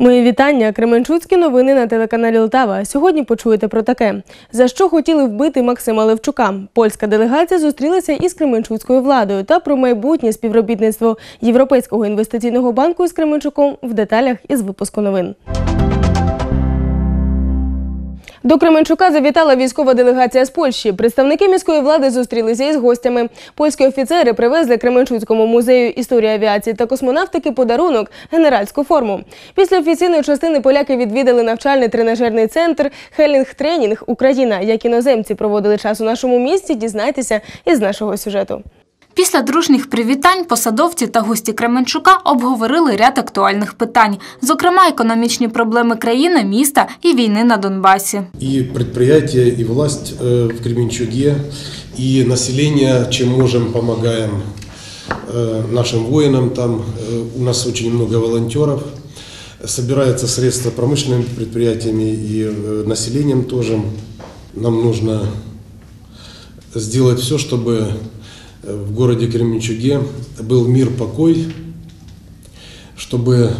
Мої вітання. Кременчуцькі новини на телеканалі Лтава. Сьогодні почуєте про таке: за що хотіли вбити Максима Левчука. Польська делегація зустрілася із Кременчуцькою владою та про майбутнє співробітництво Європейського інвестиційного банку із Кременчуком в деталях із випуску новин. До Кременчука завітала військова делегація з Польщі. Представники міської влади зустрілися із гостями. Польські офіцери привезли Кременчуцькому музею історії авіації та космонавтики подарунок генеральську форму. Після офіційної частини поляки відвідали навчальний тренажерний центр Хелінг Тренінг Україна. Як іноземці проводили час у нашому місті, дізнайтеся із нашого сюжету. Після дружніх привітань посадовці та гості Кременчука обговорили ряд актуальних питань, зокрема економічні проблеми країни, міста і війни на Донбасі. и предприятия, и власть э, в Кременчуге, и население, чем можем, помогаем э, нашим воинам. Там э, у нас очень много волонтеров. Собираются средства промышленными предприятиями и э, населением тоже. Нам нужно сделать все, чтобы э, в городе Кременчуге был мир, покой, чтобы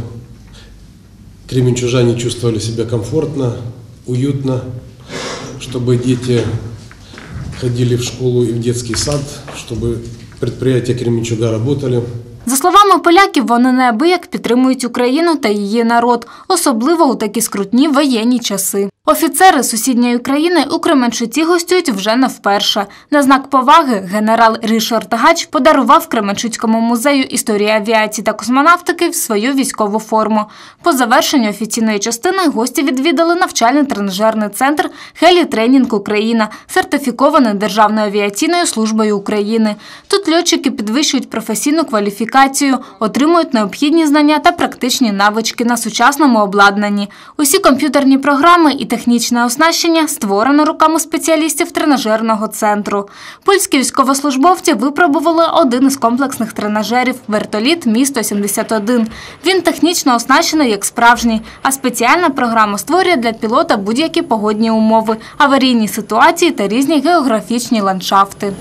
кременчужане чувствовали себя комфортно, уютно, чтобы дети ходили в школу и в детский сад, чтобы предприятия Кременчуга работали. За словами поляків, вони неабияк підтримують Україну та її народ, особливо у такі скрутні воєнні часи. Офіцери сусідньої країни у Кременчуці гостюють вже не вперше. На знак поваги генерал Рішард Гач подарував Кременчуцькому музею історії авіації та космонавтики свою військову форму. По завершенню офіційної частини гості відвідали навчальний тренажерний центр Хелі Тренінг Україна, сертифікований Державною авіаційною службою України. Тут льотчики підвищують професійну кваліфікацію, отримують необхідні знання та практичні навички на сучасному обладнанні. Усі комп'ютерні програми і технічне оснащення створено руками спеціалістів тренажерного центру. Польські військовослужбовці випробували один із комплексних тренажерів вертоліт Місто 71. Він технічно оснащений як справжній, а спеціальна програма створює для пілота будь-які погодні умови, аварійні ситуації та різні географічні ландшафти.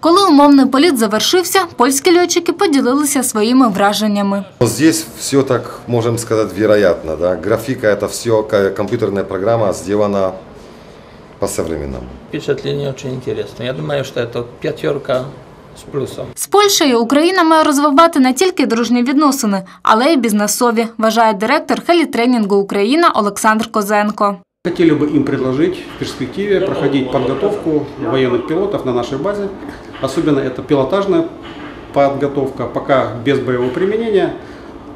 Коли умовний політ завершився, польські льотчики поділилися своїми враженнями. Здесь все так, можем сказать, вероятно. Да? Графика – это все компьютерная программа, сделана по-современному. Впечатление очень интересно. Я думаю, что это пятерка с плюсом. З Польщею Україна має розвивати не тільки дружні відносини, але й бізнесові, вважає директор хелітренінгу Україна Олександр Козенко. Хотели бы им предложить в перспективе проходить подготовку военных пилотов на нашей базе. Особенно это пилотажная подготовка, пока без боевого применения,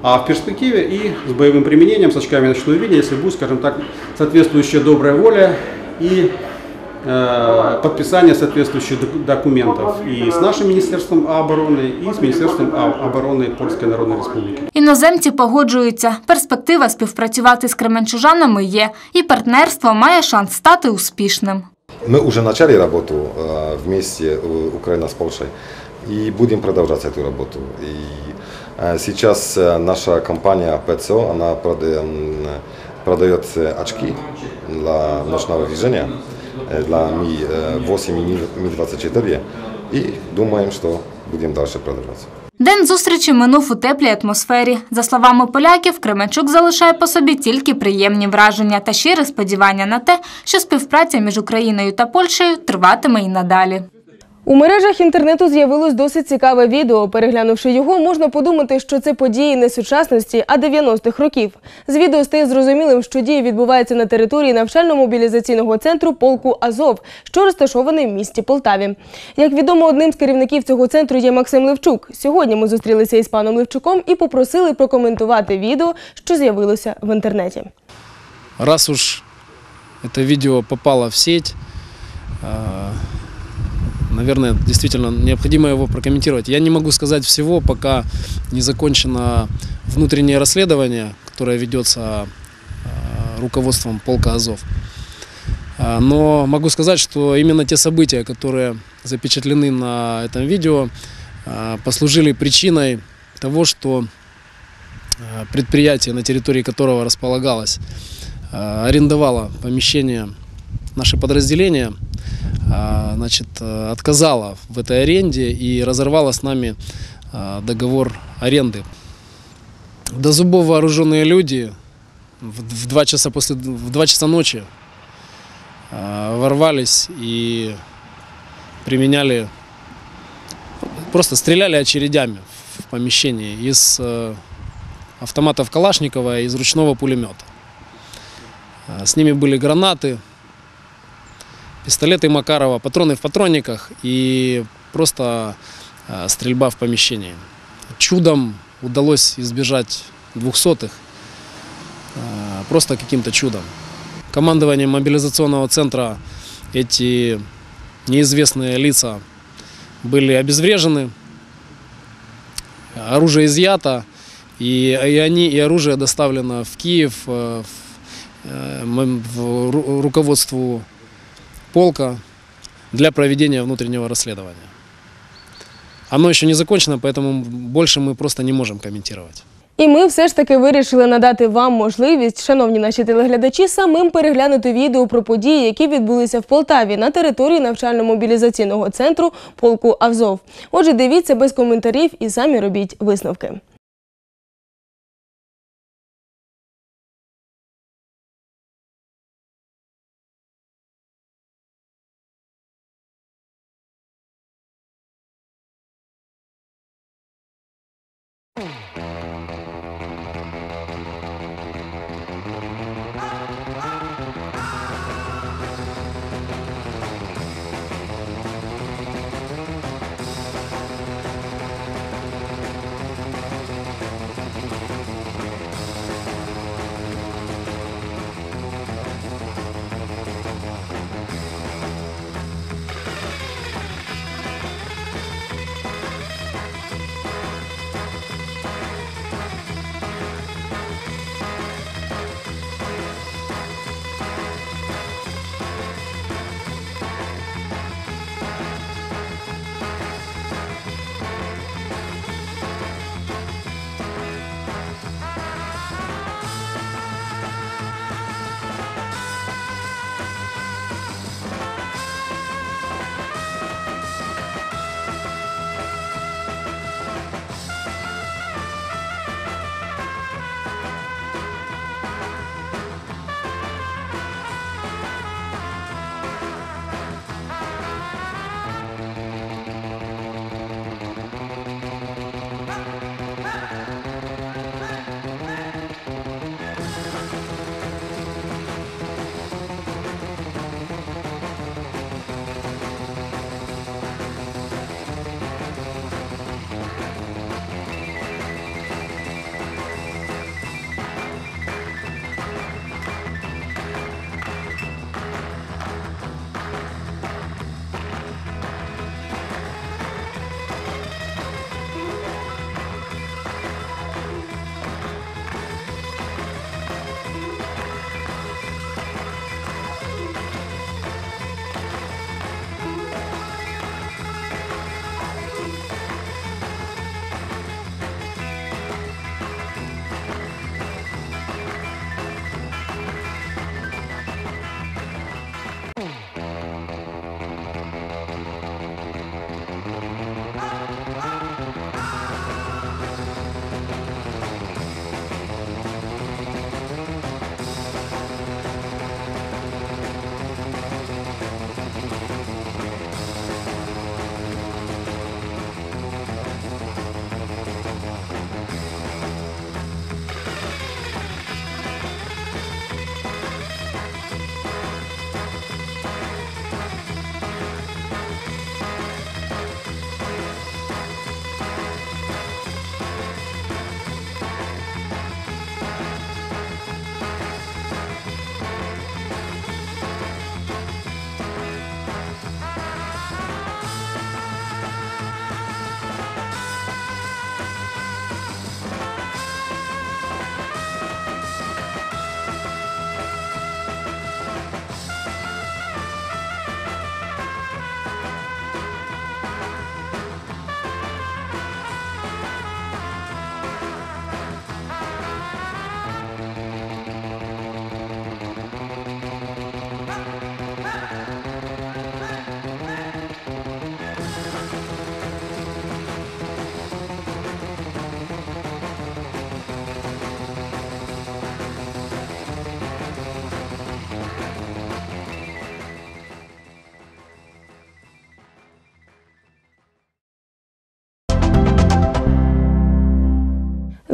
а в перспективе и с боевым применением, с очками ночного видения, если будет, скажем так, соответствующая добрая воля и э, подписание соответствующих док- документов и с нашим Министерством обороны, и с Министерством о- обороны Польской Народной Республики. Іноземці погоджуються, перспектива співпрацювати з кременчужанами є, і партнерство має шанс стати успішним. Мы уже начали работу э, вместе э, Украина с Польшей и будем продолжать эту работу. И э, сейчас э, наша компания ПЦО, она прода- м, продает э, очки для ночного движения, для Ми-8 и Ми-24 и думаем, что будем дальше продовжувати. День зустрічі минув у теплій атмосфері. За словами поляків, Кременчук залишає по собі тільки приємні враження та щире сподівання на те, що співпраця між Україною та Польщею триватиме і надалі. У мережах інтернету з'явилось досить цікаве відео. Переглянувши його, можна подумати, що це події не сучасності, а 90-х років. З відео стає зрозумілим, що дії відбуваються на території навчально-мобілізаційного центру полку Азов, що розташований в місті Полтаві. Як відомо, одним з керівників цього центру є Максим Левчук. Сьогодні ми зустрілися із паном Левчуком і попросили прокоментувати відео, що з'явилося в інтернеті. раз уж это видео попало в сеть, наверное, действительно необходимо его прокомментировать. Я не могу сказать всего, пока не закончено внутреннее расследование, которое ведется а, руководством полка Азов. А, Но могу сказать, что именно те события, которые запечатлены на этом видео, а, послужили причиной того, что предприятие, на территории которого располагалось а, арендовала помещение наше подразделение, значит, э, отказала в этой аренде и разорвала с нами а, договор аренды. До зубов вооруженные люди в, в 2 часа после в 2 часа ночи а, ворвались и применяли просто стреляли очередями в помещении из э, автоматов Калашникова и из ручного пулемета. А, С ними были гранаты, пистолеты Макарова, патроны в патронниках и просто э, стрельба в помещении. Чудом удалось избежать двухсотых, э, просто каким-то чудом. Командованием мобилизационного центра эти неизвестные лица были обезврежены, оружие изъято, и, и они, и оружие доставлено в Киев, э, в, в ру- руководству полка для проведения внутреннего расследования. Оно еще не закончено, поэтому больше мы просто не можем комментировать. І ми все ж таки вирішили надати вам можливість, шановні наші телеглядачі, самим переглянути відео про події, які відбулися в Полтаві на території навчально-мобілізаційного центру полку Азов. Отже, дивіться без коментарів і самі робіть висновки.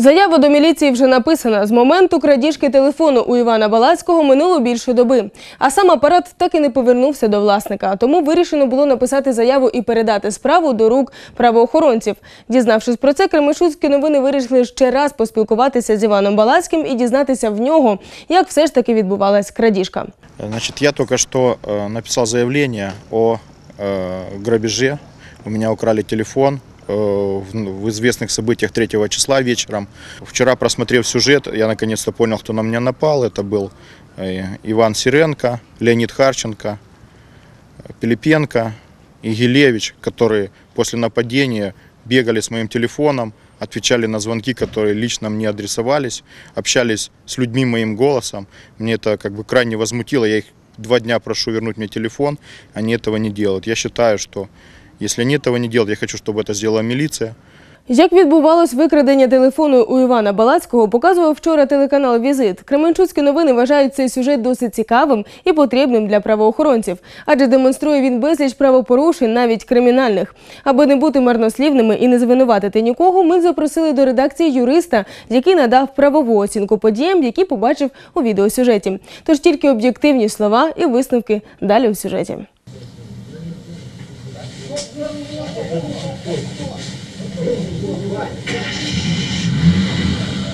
Заява до міліції вже написана. З моменту крадіжки телефону у Івана Балацького минуло більше доби. А сам апарат так і не повернувся до власника. Тому вирішено було написати заяву і передати справу до рук правоохоронців. Дізнавшись про це, Кременчуцькі новини вирішили ще раз поспілкуватися з Іваном Балацьким і дізнатися в нього, як все ж таки відбувалась крадіжка. Значит, я только что э, написал заявление о э, грабеже. У меня украли телефон э, В, ну, в известных событиях 3 числа вечером. Вчера, просмотрев сюжет, я наконец-то понял, кто на меня напал. Это был э, Иван Сиренко, Леонид Харченко, э, Пилипенко и Гилевич, которые после нападения бегали с моим телефоном, отвечали на звонки, которые лично мне адресовались, общались с людьми моим голосом. Мне это как бы крайне возмутило. Я их два дня прошу вернуть мне телефон, они этого не делают. Я считаю, что если они этого не делают, я хочу, чтобы это сделала милиция. Як відбувалось викрадення телефону у Івана Балацького, показував вчора телеканал Візит. Кременчуцькі новини вважають цей сюжет досить цікавим і потрібним для правоохоронців, адже демонструє він безліч правопорушень, навіть кримінальних. Аби не бути марнослівними і не звинуватити нікого, ми запросили до редакції юриста, який надав правову оцінку подіям, які побачив у відеосюжеті. Тож тільки об'єктивні слова і висновки далі у сюжеті.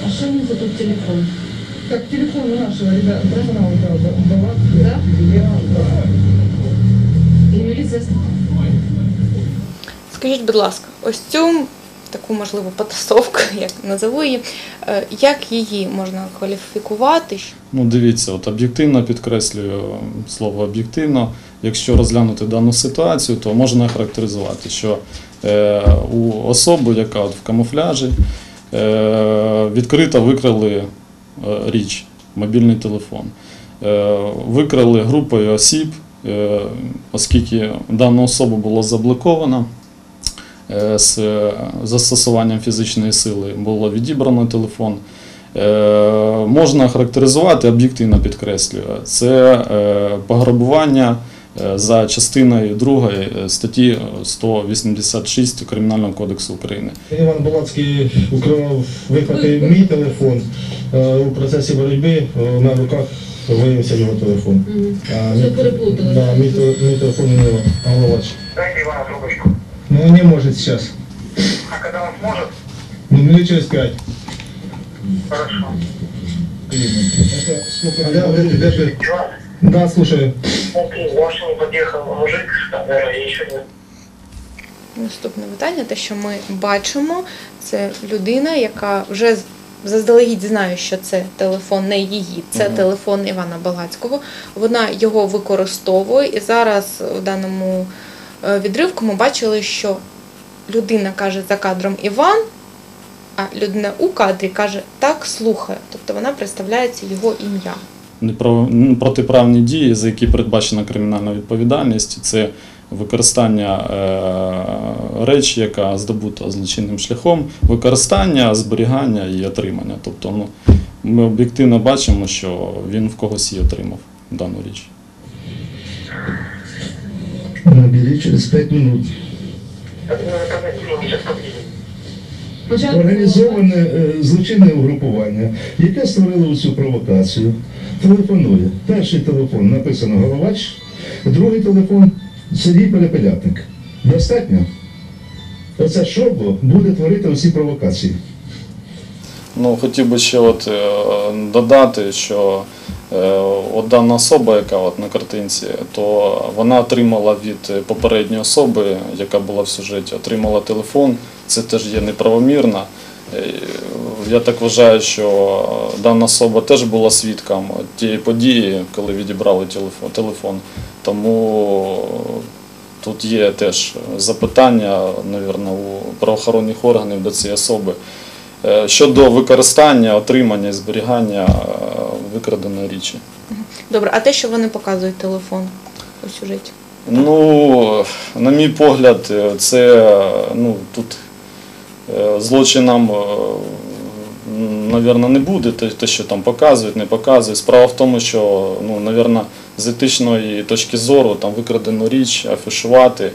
А что у за тут телефон? Так, телефон у нашего ребята, брата была. Да? І міліція Скажіть, будь ласка, ось цю таку можливо потасовку, як назову її, е, як її можна кваліфікувати? Ну, дивіться, от об'єктивно підкреслюю слово об'єктивно. Якщо розглянути дану ситуацію, то можна характеризувати, що е, у особи, яка от в камуфляжі, е, відкрито викрали річ, мобільний телефон. Викрали групою осіб, оскільки дану особу було заблоковано. Е, з застосуванням фізичної сили було відібрано телефон. Е, Можна характеризувати, об'єктивно підкреслюю, це е, пограбування е, за частиною 2 статті 186 Кримінального кодексу України. Іван Балацький украв вихватив мій телефон. Е, У процесі боротьби е, на руках виявився його телефон. Все мій- переплутали. Да, мій, телефон у нього. Алло, Дайте Ивана трубочку. Ну, он не может сейчас. А когда он сможет? Ну, минут через пять. Хорошо. Это сколько? Да, вот это даже- Иван, Да, слушаю. смотри, в машине подъехал мужик, наверное, еще не Наступне питання, те, що ми бачимо, це людина, яка вже з- заздалегідь знає, що це телефон не її, це телефон Івана Балацького. Вона його використовує, і зараз в даному е, відривку ми бачили, що людина каже за кадром Іван, а людина у кадрі каже так, слухає. Тобто вона представляється його ім'я. Ну, протиправні дії, за які передбачена кримінальна відповідальність, це використання е, речі, яка здобута злочинним шляхом, використання, зберігання і отримання. Тобто, ну, ми об'єктивно бачимо, що він в когось її отримав дану річ. Набери через 5 минут. Ну, Організоване е, злочинне угрупування, яке створило цю провокацію, телефонує. Перший телефон написано головач, другий телефон Сергій Перепелятник. Достатньо? Оце шобло буде творити усі провокації. Ну, хотів би ще от, е, додати, що от дана особа, яка от на картинці, то вона отримала від попередньої особи, яка була в сюжеті, отримала телефон. Це теж є неправомірно. Е, Я так вважаю, що дана особа теж була свідком тієї події, коли відібрали телефон. Тому тут є теж запитання, мабуть, у правоохоронних органів до цієї особи. Е, Щодо використання, отримання і зберігання е, викраденої річі. Добре, а те, що вони показують телефон у сюжеті? Ну, на мій погляд, е, це ну, тут злочином, мабуть, не буде, те, що там показують, не показують. Справа в тому, що, ну, мабуть, з етичної точки зору там викрадену річ афішувати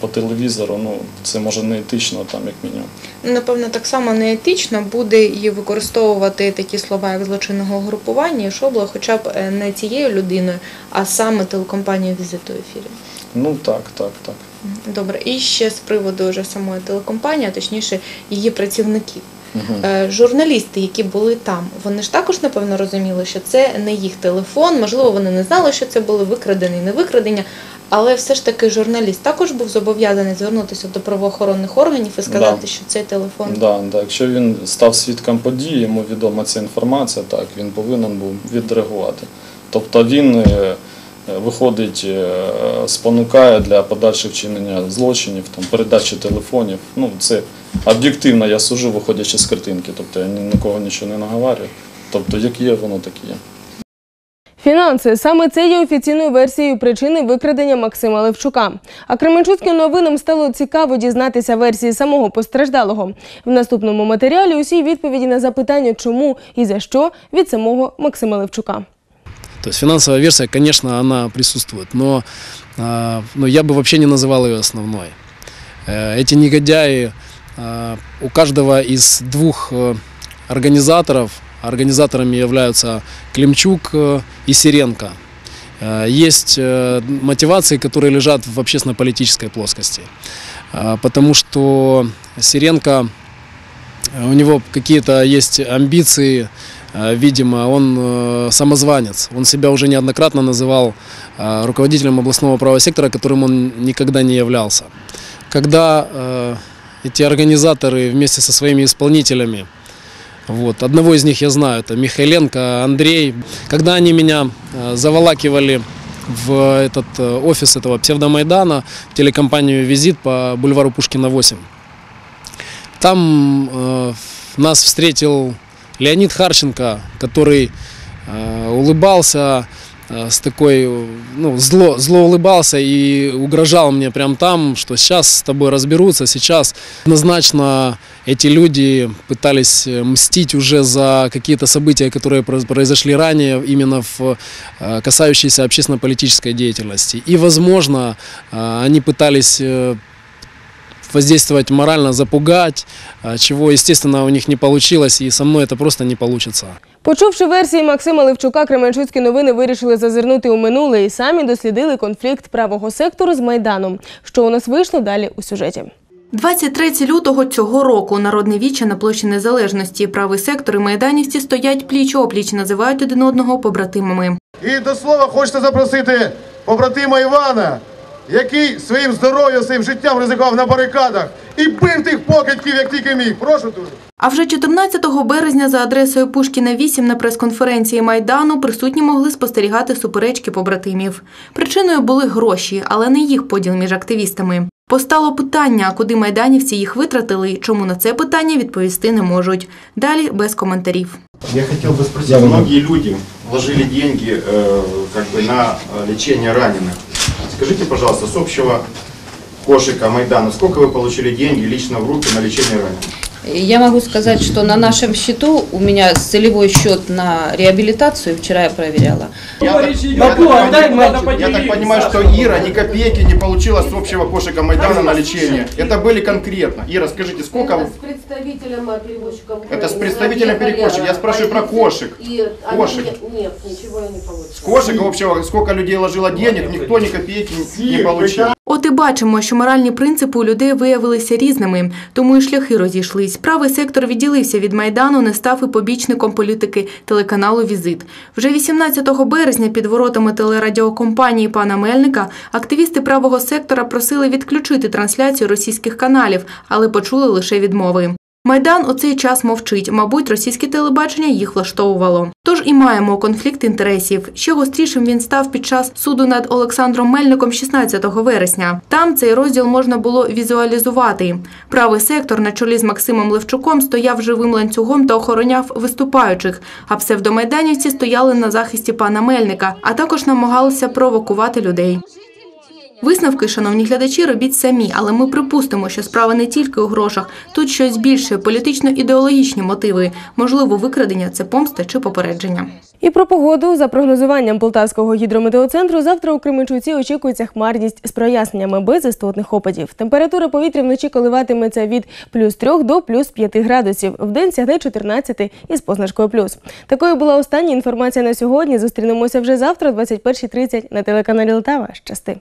по телевізору, ну це може не етично, там як мінімум. Напевно, так само неетично буде і використовувати такі слова, як злочинного групування і шобла, хоча б е, не цією людиною, а саме телекомпанією візиту ефірі. Ну так, так, так. Добре, і ще з приводу вже самої телекомпанії, а точніше її працівників. Е, Журналісти, які були там, вони ж також напевно розуміли, що це не їх телефон. Можливо, вони не знали, що це були викрадені, не викрадення. Але все ж таки журналіст також був зобов'язаний звернутися до правоохоронних органів і сказати, Да. що цей телефон Да, да. Якщо він став свідком події, йому відома ця інформація, так він повинен був відреагувати. Тобто він е, е, виходить, е, спонукає для подальшого вчинення злочинів, там, передачі телефонів. Ну, це об'єктивно я сужу, виходячи з картинки. Тобто я ні- нікого нічого не наговарюю. Тобто, як є, воно так і є. Фінанси саме це є офіційною версією причини викрадення Максима Левчука. А Кременчуцьким новинам стало цікаво дізнатися версії самого постраждалого. В наступному матеріалі усі відповіді на запитання, чому і за що від самого Максима Левчука. То есть финансовая версия, конечно, она присутствует, но, а, но я бы вообще не называл ее основной. Э, Эти негодяи, а, у каждого из двух э, организаторов, Организаторами являются Климчук э, и Сиренко. Э, Есть э, мотивации, которые лежат в общественно-политической плоскости. Потому что Сиренко, у него какие-то есть амбиции, видимо, он самозванец. Он себя уже неоднократно называл руководителем областного правого сектора, которым он никогда не являлся. Когда эти организаторы вместе со своими исполнителями, вот, одного из них я знаю, это Михайленко, Андрей, когда они меня э, заволакивали в этот э, офис этого псевдомайдана, телекомпанию «Визит» по бульвару Пушкина 8, там э, нас встретил Леонид Харченко, который э, улыбался э, с такой, ну, зло, зло улыбался и угрожал мне прям там, что сейчас с тобой разберутся, сейчас однозначно эти люди пытались э, мстить уже за какие-то события, которые проз- произошли ранее, именно в э, касающиеся общественно-политической деятельности. И, возможно, э, они пытались э, воздействовать морально, запугать, а, чего, естественно, у них не получилось, и со мной это просто не получится. Почувши версії Максима Левчука, Кременчуцькі новини вирішили зазирнути у минуле і самі дослідили конфлікт правого сектору з Майданом. Що у нас вийшло далі у сюжеті. 23 лютого цього року народне віче на площі Незалежності. Правий сектор і майданівці стоять пліч-опліч, називають один одного побратимами. І до слова хочеться запросити побратима Івана, який своїм здоров'ям, своїм життям ризикував на барикадах і бив тих покидьків, як тільки міг. Прошу дуже. А вже 14 березня за адресою Пушкіна 8 на прес-конференції Майдану присутні могли спостерігати суперечки побратимів. Причиною були гроші, але не їх поділ між активістами. Постало питання, куди майданівці їх витратили, чому на це питання відповісти не можуть. Далі без коментарів. Я хотел бы спросить, многие люди вложили деньги э, как бы на э, лечение раненых. Скажите, пожалуйста, с общего кошика Майдана, сколько вы получили деньги лично в руки на лечение раненых? Я могу сказать, что на нашем счету у меня целевой счет на реабилитацию, вчера я проверяла. Я так, я так понимаю, я так понимаю, что Ира ни копейки не получила с общего кошика Майдана на лечение. Это были конкретно. Ира, скажите, сколько... вы- с представителем а, перевозчика в Это с Украине. представителем Ехали, перевозчика. Я спрашиваю про полиция, кошек. И они Кошек. не- Нет, ничего я не получила. С кошика общего, сколько людей ложило денег, никто ни копейки не получил. От і бачимо, що моральні принципи у людей виявилися різними, тому і шляхи розійшлись. Правий сектор відділився від майдану, не став і побічником політики телеканалу Візит. Вже 18 березня під воротами телерадіокомпанії пана Мельника активісти правого сектора просили відключити трансляцію російських каналів, але почули лише відмови. Майдан у цей час мовчить. Мабуть, російське телебачення їх влаштовувало. Тож і маємо конфлікт інтересів. Ще гострішим він став під час суду над Олександром Мельником 16 вересня. Там цей розділ можна було візуалізувати. Правий сектор на чолі з Максимом Левчуком стояв живим ланцюгом та охороняв виступаючих. А псевдомайданівці стояли на захисті пана Мельника, а також намагалися провокувати людей. Висновки, шановні глядачі, робіть самі, але ми припустимо, що справа не тільки у грошах. Тут щось більше політично-ідеологічні мотиви. Можливо, викрадення це помста чи попередження. І про погоду за прогнозуванням Полтавського гідрометеоцентру завтра у Кременчуці очікується хмарність з проясненнями без істотних опадів. Температура повітря вночі коливатиметься від плюс 3 до плюс 5 градусів. Вдень сягне 14 із позначкою плюс. Такою була остання інформація на сьогодні. Зустрінемося вже завтра, о 21.30 на телеканалі Лтава. Щасти.